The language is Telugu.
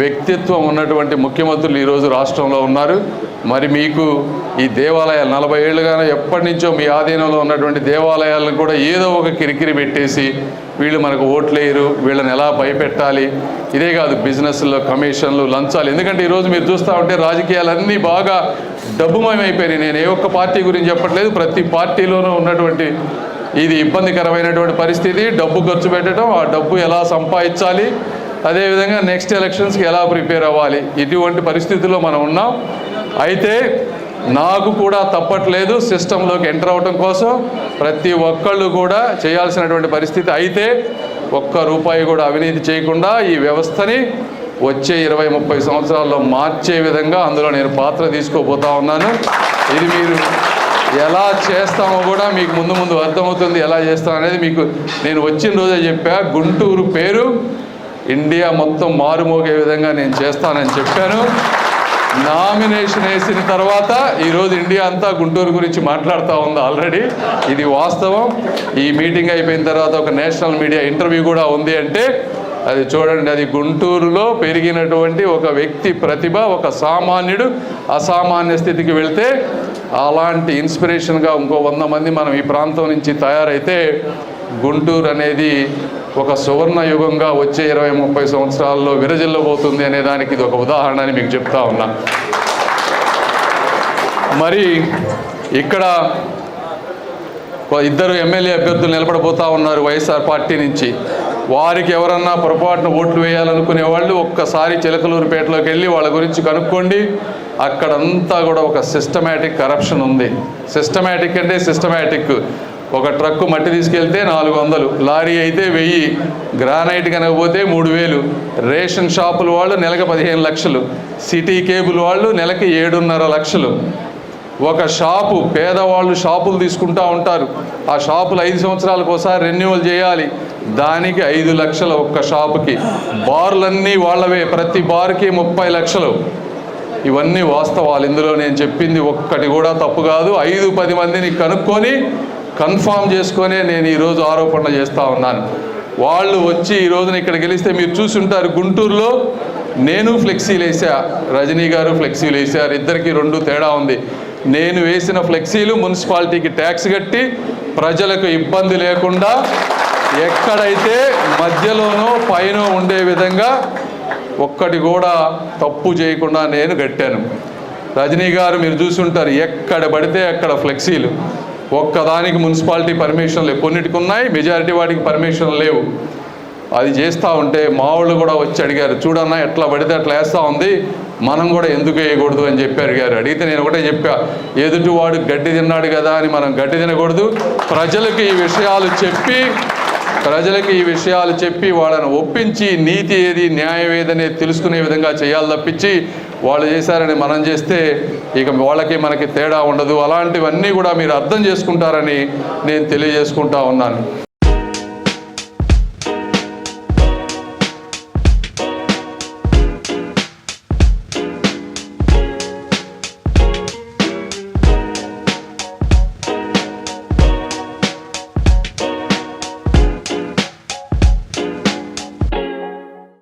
వ్యక్తిత్వం ఉన్నటువంటి ముఖ్యమంత్రులు ఈరోజు రాష్ట్రంలో ఉన్నారు. మరి మీకు ఈ దేవాలయాలు నలభై ఏళ్ళుగానే ఎప్పటి నుంచో మీ ఆధీనంలో ఉన్నటువంటి దేవాలయాలను కూడా ఏదో ఒక కిరికిరి పెట్టేసి వీళ్ళు మనకు ఓట్లేయరు వీళ్ళని ఎలా భయపెట్టాలి? ఇదే కాదు బిజినెస్లో కమిషన్లు లంచాలు. ఎందుకంటే ఈరోజు మీరు చూస్తూ ఉంటే రాజకీయాలన్నీ బాగా డబ్బుమయమైపోయినాయి. నేను ఏ ఒక్క పార్టీ గురించి చెప్పట్లేదు. ప్రతి పార్టీలోనూ ఉన్నటువంటి ఇది ఇబ్బందికరమైనటువంటి పరిస్థితి. డబ్బు ఖర్చు పెట్టడం ఆ డబ్బు ఎలా సంపాదించాలి? అదేవిధంగా నెక్స్ట్ ఎలక్షన్స్కి ఎలా ప్రిపేర్ అవ్వాలి? ఇటువంటి పరిస్థితుల్లో మనం ఉన్నాం. అయితే నాకు కూడా తప్పట్లేదు సిస్టంలోకి ఎంటర్ అవ్వటం కోసం. ప్రతి ఒక్కళ్ళు కూడా చేయాల్సినటువంటి పరిస్థితి అయితే ఒక్క రూపాయి కూడా అవినీతి చేయకుండా ఈ వ్యవస్థని వచ్చే ఇరవై ముప్పై సంవత్సరాల్లో మార్చే విధంగా అందులో నేను పాత్ర తీసుకోబోతా ఉన్నాను. ఇది మీరు ఎలా చేస్తామో కూడా మీకు ముందు ముందు అర్థమవుతుంది. ఎలా చేస్తాం అనేది మీకు నేను వచ్చిన రోజే చెప్పా. గుంటూరు పేరు ఇండియా మొత్తం మారుమోగే విధంగా నేను చేస్తానని చెప్పాను. నామినేషన్ వేసిన తర్వాత ఈరోజు ఇండియా అంతా గుంటూరు గురించి మాట్లాడుతూ ఉంది ఆల్రెడీ. ఇది వాస్తవం. ఈ మీటింగ్ అయిపోయిన తర్వాత ఒక నేషనల్ మీడియా ఇంటర్వ్యూ కూడా ఉంది అంటే అది చూడండి అది గుంటూరులో పెరిగినటువంటి ఒక వ్యక్తి ప్రతిభ ఒక సామాన్యుడు అసామాన్య స్థితికి వెళ్తే అలాంటి ఇన్స్పిరేషన్గా ఇంకో వంద మంది మనం ఈ ప్రాంతం నుంచి తయారైతే గుంటూరు అనేది ఒక సువర్ణ యుగంగా వచ్చే ఇరవై ముప్పై సంవత్సరాల్లో విరజిల్లబోతుంది అనే దానికి ఇది ఒక ఉదాహరణ అని మీకు చెప్తా ఉన్నా. మరి ఇక్కడ ఇద్దరు ఎమ్మెల్యే అభ్యర్థులు నిలబడబోతా ఉన్నారు వైఎస్ఆర్ పార్టీ నుంచి. వారికి ఎవరన్నా పొరపాటున ఓట్లు వేయాలనుకునే వాళ్ళు ఒక్కసారి చిలకలూరుపేటలోకి వెళ్ళి వాళ్ళ గురించి కనుక్కోండి. అక్కడంతా కూడా ఒక సిస్టమేటిక్ కరప్షన్ ఉంది. సిస్టమేటిక్ అంటే సిస్టమేటిక్ ఒక ట్రక్కు మట్టి తీసుకెళ్తే నాలుగు వందలు లారీ అయితే వెయ్యి గ్రానైట్ కనకపోతే మూడు వేలు. రేషన్ షాపుల వాళ్ళు నెలకు పదిహేను లక్షలు సిటీ కేబుల్ వాళ్ళు నెలకి ఏడున్నర లక్షలు. ఒక షాపు పేదవాళ్ళు షాపులు తీసుకుంటా ఉంటారు. ఆ షాపులు ఐదు సంవత్సరాలకు ఒకసారి రెన్యువల్ చేయాలి. దానికి ఐదు లక్షలు ఒక్క షాపుకి. బార్లన్నీ వాళ్ళవే ప్రతి బార్కి ముప్పై లక్షలు. ఇవన్నీ వాస్తవాలు. ఇందులో నేను చెప్పింది ఒక్కటి కూడా తప్పు కాదు. ఐదు పది మందిని కనుక్కొని కన్ఫామ్ చేసుకునే నేను ఈరోజు ఆరోపణ చేస్తూ ఉన్నాను. వాళ్ళు వచ్చి ఈ రోజున ఇక్కడ గెలిస్తే మీరు చూసుంటారు గుంటూరులో. నేను ఫ్లెక్సీలు వేసా రజనీ గారు ఫ్లెక్సీలు వేసారు ఇద్దరికి రెండు తేడా ఉంది. నేను వేసిన ఫ్లెక్సీలు మున్సిపాలిటీకి ట్యాక్స్ కట్టి ప్రజలకు ఇబ్బంది లేకుండా ఎక్కడైతే మధ్యలోనో పైన ఉండే విధంగా ఒక్కటి కూడా తప్పు చేయకుండా నేను కట్టాను. రజనీ గారు మీరు చూసి ఉంటారు ఎక్కడ పడితే అక్కడ ఫ్లెక్సీలు. ఒక్కదానికి మున్సిపాలిటీ పర్మిషన్లు కొన్నిటికి ఉన్నాయి మెజారిటీ వాటికి పర్మిషన్లు లేవు. అది చేస్తూ ఉంటే మా వాళ్ళు కూడా వచ్చి అడిగారు చూడన్నా ఎట్లా పడితే అట్లా వేస్తూ ఉంది మనం కూడా ఎందుకు వేయకూడదు? అని చెప్పి అడిగారు. అడిగితే నేను ఒకటే చెప్పా ఎదుటివాడు గడ్డి తిన్నాడు కదా అని మనం గడ్డి తినకూడదు. ప్రజలకు ఈ విషయాలు చెప్పి ప్రజలకు ఈ విషయాలు చెప్పి వాళ్ళని ఒప్పించి నీతి ఏది న్యాయం ఏదనేది తెలుసుకునే విధంగా చేయాలి తప్పించి వాళ్ళు చేశారని మనం చేస్తే ఇక వాళ్ళకి మనకి తేడా ఉండదు. అలాంటివన్నీ కూడా మీరు అర్థం చేసుకుంటారని నేను తెలియజేసుకుంటా ఉన్నాను.